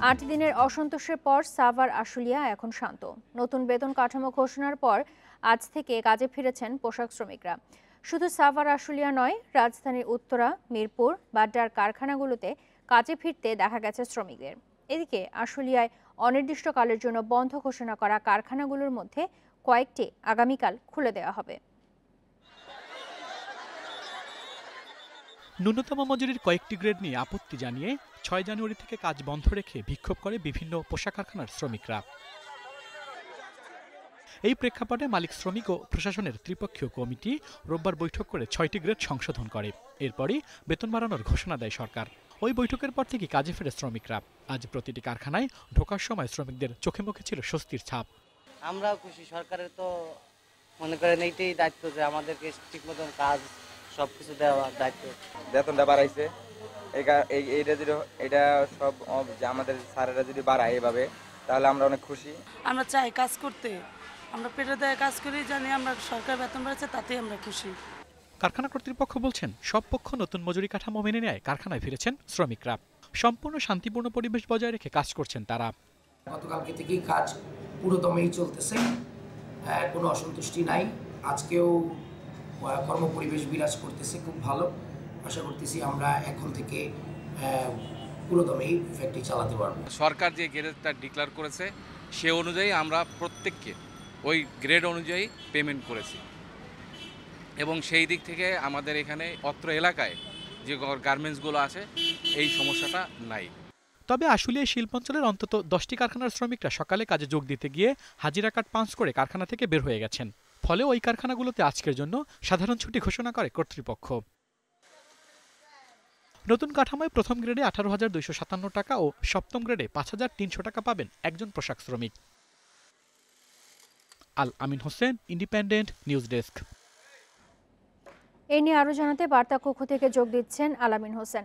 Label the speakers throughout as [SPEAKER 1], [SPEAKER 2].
[SPEAKER 1] আট দিনের অসন্তোষের পর সাভার, আশুলিয়া এখন শান্ত। নতুন বেতন কাঠামো ঘোষণার পর আজ থেকে কাজে ফিরেছেন পোশাক শ্রমিকরা। শুধু সাভার, আশুলিয়া নয়, রাজধানীর উত্তরা, মিরপুর, বাড্ডার কারখানাগুলোতে কাজে ফিরতে দেখা গেছে শ্রমিকদের। এদিকে আশুলিয়ায় অনির্দিষ্টকালের জন্য বন্ধ ঘোষণা করা কারখানাগুলোর মধ্যে কয়েকটি আগামীকাল খুলে দেওয়া হবে।
[SPEAKER 2] ন্যূনতম মজুরির কয়েকটি গ্রেড নিয়ে আপত্তি জানিয়ে ছয় জানুয়ারি থেকে কাজ বন্ধ রেখে বিক্ষোভ করে বিভিন্ন পোশাক কারখানার শ্রমিকরা। এই প্রেক্ষাপটে মালিক শ্রমিক ও প্রশাসনের ত্রিপক্ষীয় কমিটি রোববার বৈঠক করে ছয়টি গ্রেড সংশোধন করে। এরপরই বেতন বাড়ানোর ঘোষণা দেয় সরকার। ওই বৈঠকের পর থেকে কাজে ফেরে শ্রমিকরা। আজ প্রতিটি কারখানায় ঢোকার সময় শ্রমিকদের চোখে মুখে ছিল স্বস্তির ছাপ।
[SPEAKER 3] আমরাও খুশি, সরকারের তো মনে করেন এইটাই দায়িত্ব যে আমাদেরকে ঠিক মতন কাজ সব কিছু দেওয়ার দায়িত্ব।
[SPEAKER 4] বেতনটা বাড়াইছে। এই এই- এইটা যদি এটা সব যে আমাদের স্যারেরা যদি বাড়ায় এভাবে তাহলে আমরা অনেক খুশি।
[SPEAKER 5] আমরা চাই কাজ করতে। আমরা পেটে দেয় কাজ করি জানি আমরা সরকার বেতন বাড়াচ্ছে তাতেই আমরা খুশি।
[SPEAKER 2] কারখানা কর্তৃপক্ষ বলছেন সব পক্ষ নতুন মজুরি কাঠামো মেনে নেয় কারখানায় ফিরেছেন শ্রমিকরা। সম্পূর্ণ শান্তিপূর্ণ পরিবেশ বজায় রেখে কাজ করছেন তারা।
[SPEAKER 6] গতকালকে থেকেই কাজ পুরোদমেই চলতেছে। কোনো অসন্তুষ্টি নাই। আজকেও আহ, কর্মপরিবেশ বিরাজ করতেছে খুব ভালো। আশা করতেছি আমরা এখন থেকে আহ, পুরোদমেই ফ্যাক্টরি চালাতে পারব।
[SPEAKER 7] সরকার যে গ্রেডটা ডিক্লার করেছে সে অনুযায়ী আমরা প্রত্যেককে ওই গ্রেড অনুযায়ী পেমেন্ট করেছি। এবং সেই দিক থেকে আমাদের এখানে অত্র এলাকায় যে গার্মেন্টসগুলো আছে এই সমস্যাটা নাই।
[SPEAKER 2] তবে আশুলিয়া শিল্পাঞ্চলের অন্তত দশটি কারখানার শ্রমিকরা সকালে কাজে যোগ দিতে গিয়ে হাজিরা কার্ড পাঞ্চ করে কারখানা থেকে বের হয়ে গেছেন। ফলে ওই কারখানাগুলোতে আজকের জন্য সাধারণ ছুটি ঘোষণা করে কর্তৃপক্ষ। নতুন কাঠামোয় প্রথম গ্রেডে আঠারো হাজার দুইশো সাতান্ন টাকা ও সপ্তম গ্রেডে পাঁচ হাজার তিনশো টাকা পাবেন একজন পোশাক শ্রমিক। Al Amin Hossain, independent news desk.
[SPEAKER 1] এ নিয়ে আরও জানাতে বার্তা কক্ষ থেকে যোগ দিচ্ছেন আলামিন হোসেন।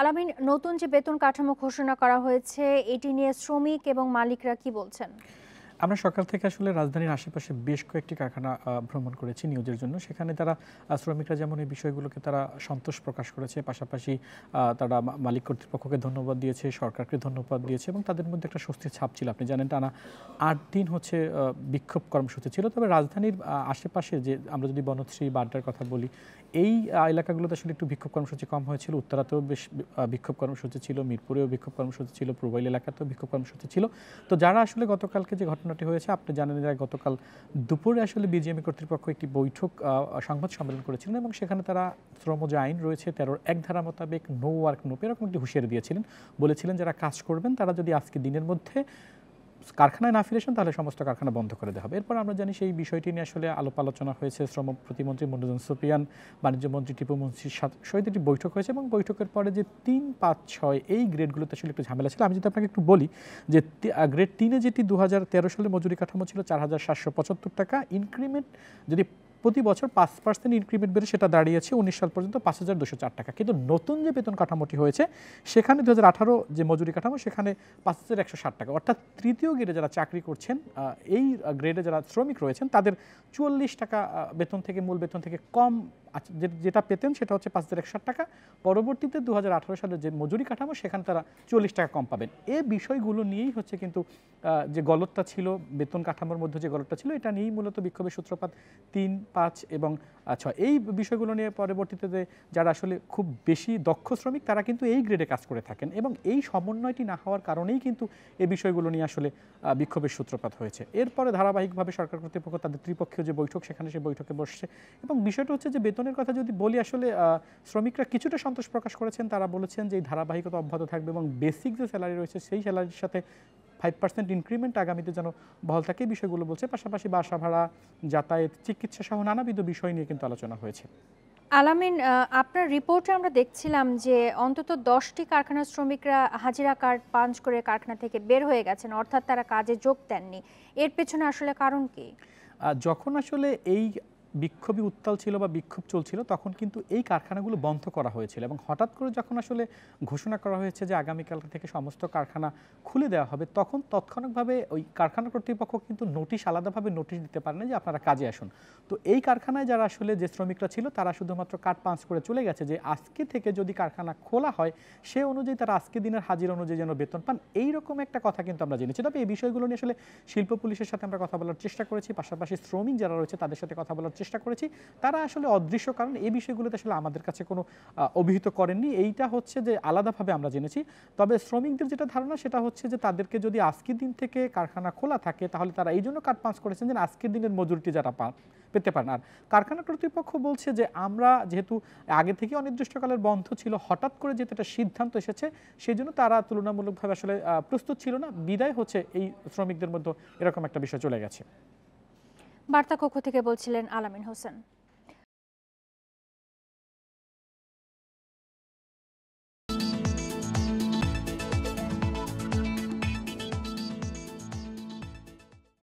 [SPEAKER 1] আলামিন নতুন যে বেতন কাঠামো ঘোষণা করা হয়েছে, এটি নিয়ে শ্রমিক এবং মালিকরা কি বলছেন?
[SPEAKER 8] আমরা সকাল থেকে আসলে রাজধানীর আশেপাশে বেশ কয়েকটি কারখানা ভ্রমণ করেছি নিউজের জন্য। সেখানে তারা শ্রমিকরা যেমন এই বিষয়গুলোকে তারা সন্তোষ প্রকাশ করেছে, পাশাপাশি তারা মালিক কর্তৃপক্ষকে ধন্যবাদ দিয়েছে, সরকারকে ধন্যবাদ দিয়েছে এবং তাদের মধ্যে একটা স্বস্তির ছাপ ছিল। আপনি জানেন টানা আট দিন হচ্ছে বিক্ষোভ কর্মসূচি ছিল। তবে রাজধানীর আশেপাশে যে আমরা যদি বনশ্রী বাড্ডার কথা বলি, এই এলাকাগুলোতে আসলে একটু বিক্ষোভ কর্মসূচি কম হয়েছিল। উত্তরাতেও বেশ বিক্ষোভ কর্মসূচি ছিল, মিরপুরেও বিক্ষোভ কর্মসূচি ছিল, পূর্বাইল এলাকাতেও বিক্ষোভ কর্মসূচি ছিল। তো যারা আসলে গতকালকে যে ঘটনাটি হয়েছে। আপনি জানেন যে গতকাল দুপুরে আসলে বিজিএমই কর্তৃপক্ষ একটি বৈঠক সংবাদ সম্মেলন করেছিলেন এবং সেখানে তারা শ্রম যে আইন রয়েছে, তেরোর এক ধারা মোতাবেক নো ওয়ার্ক নো এরকম একটি হুঁশিয়ারি দিয়েছিলেন। বলেছিলেন, যারা কাজ করবেন, তারা যদি আজকে দিনের মধ্যে কারখানায় না ফিরেছেন, তাহলে সমস্ত কারখানা বন্ধ করে দেওয়া হবে। এরপর আমরা জানি সেই বিষয়টি নিয়ে আসলে আলোপ আলোচনা হয়েছে শ্রম প্রতিমন্ত্রী মনোজন সুপিয়ান, বাণিজ্য মন্ত্রী টিপু মন্ত্রীর সহিত একটি বৈঠক হয়েছে এবং বৈঠকের পরে যে তিন, পাঁচ, ছয় এই গ্রেডগুলোতে আসলে একটু ঝামেলা ছিল। আমি যদি আপনাকে একটু বলি যে গ্রেড তিনে যেটি দু সালে মজুরি কাঠামো ছিল চার হাজার সাতশো পঁচাত্তর টাকা। ইনক্রিমেন্ট যদি প্রতি বছর পাঁচ পার্সেন্ট ইনক্রিমেন্ট বেড়ে সেটা দাঁড়িয়েছে উনিশ সাল পর্যন্ত পাঁচ হাজার দুশো চার টাকা। কিন্তু নতুন যে বেতন কাঠামোটি হয়েছে, সেখানে দু হাজার আঠারো যে মজুরি কাঠামো, সেখানে পাঁচ হাজার একশো ষাট টাকা। অর্থাৎ তৃতীয় গ্রেডে যারা চাকরি করছেন এই গ্রেডে যারা শ্রমিক রয়েছেন, তাদের চুয়াল্লিশ টাকা বেতন থেকে, মূল বেতন থেকে কম যেটা পেতেন সেটা হচ্ছে পাঁচ হাজার একশো ষাট টাকা। পরবর্তীতে দু হাজার আঠারো সালের যে মজুরি কাঠামো, সেখানে তারা চল্লিশ টাকা কম পাবেন। এই বিষয়গুলো নিয়েই হচ্ছে কিন্তু যে গলতটা ছিল, বেতন কাঠামোর মধ্যে যে গলতটা ছিল, এটা নিয়েই মূলত বিক্ষোভের সূত্রপাত তিন পাঁচ এবং ছয়। এই বিষয়গুলো নিয়ে পরবর্তীতে যে যারা আসলে খুব বেশি দক্ষ শ্রমিক, তারা কিন্তু এই গ্রেডে কাজ করে থাকেন এবং এই সমন্বয়টি না হওয়ার কারণেই কিন্তু এই বিষয়গুলো নিয়ে আসলে বিক্ষোভের সূত্রপাত হয়েছে। এরপরে ধারাবাহিকভাবে সরকার কর্তৃপক্ষ তাদের ত্রিপক্ষীয় যে বৈঠক, সেখানে সেই বৈঠকে বসছে এবং বিষয়টা হচ্ছে যে বেতনের কথা যদি বলি আসলে শ্রমিকরা কিছুটা সন্তোষ প্রকাশ করেছেন। তারা বলেছেন যে এই ধারাবাহিকতা অব্যাহত থাকবে এবং বেসিক যে স্যালারি রয়েছে, সেই স্যালারির সাথে ফাইভ পার্সেন্ট ইনক্রিমেন্ট আগামীতে যেন বহাল থাকে বিষয়গুলো বলছে। পাশাপাশি বাসা ভাড়া যাতায়াত চিকিৎসা সহ নানাবিধ বিষয় নিয়ে কিন্তু আলোচনা হয়েছে।
[SPEAKER 1] আলামিন আপনার রিপোর্টে আমরা দেখছিলাম যে অন্তত দশটি কারখানার শ্রমিকরা হাজিরা কার্ড পাঞ্চ করে কারখানা থেকে বের হয়ে গেছেন অর্থাৎ তারা কাজে যোগ দেননি। এর পেছনে আসলে কারণ কি?
[SPEAKER 8] যখন আসলে এই বিক্ষোভী উত্তাল ছিল বা বিক্ষোভ চলছিল, তখন কিন্তু এই কারখানাগুলো বন্ধ করা হয়েছিল এবং হঠাৎ করে যখন আসলে ঘোষণা করা হয়েছে যে আগামীকাল থেকে সমস্ত কারখানা খুলে দেওয়া হবে, তখন তৎক্ষণাৎভাবে ওই কারখানা কর্তৃপক্ষ কিন্তু নোটিশ, আলাদাভাবে নোটিশ দিতে পারে না যে আপনারা কাজে আসুন। তো এই কারখানায় যারা আসলে যে শ্রমিকরা ছিল, তারা শুধুমাত্র কার্ড পাঞ্চ করে চলে গেছে যে আজকে থেকে যদি কারখানা খোলা হয়, সে অনুযায়ী তারা আজকে দিনের হাজির অনুযায়ী যেন বেতন পান এই রকম একটা কথা কিন্তু আমরা জেনেছি। তবে এই বিষয়গুলো নিয়ে আসলে শিল্প পুলিশের সাথে আমরা কথা বলার চেষ্টা করেছি, পাশাপাশি শ্রমিক যারা রয়েছে তাদের সাথে কথা বলার চেষ্টা করেছি। তারা আসলে অদৃশ্য কারণ এই বিষয়গুলোতে আসলে আমাদের কাছে কোনো অভিহিত করেননি। এইটা হচ্ছে যে আলাদাভাবে আমরা জেনেছি। তবে শ্রমিকদের যেটা ধারণা সেটা হচ্ছে যে তাদেরকে যদি আজকের দিন থেকে কারখানা খোলা থাকে তাহলে তারা এই জন্য কার্ড পাঞ্চ করেছেন যে আজকের দিনের মজুরিটি যারা পান পেতে পারেন। আর কারখানা কর্তৃপক্ষ বলছে যে আমরা যেহেতু আগে থেকে অনির্দিষ্টকালের বন্ধ ছিল, হঠাৎ করে যেহেতু একটা সিদ্ধান্ত এসেছে সেই জন্য তারা তুলনামূলকভাবে আসলে প্রস্তুত ছিল না। বিদায় হচ্ছে এই শ্রমিকদের মধ্যে এরকম একটা বিষয় চলে গেছে।
[SPEAKER 1] বার্তা কক্ষ থেকে বলছিলেন আলামিন হোসেন।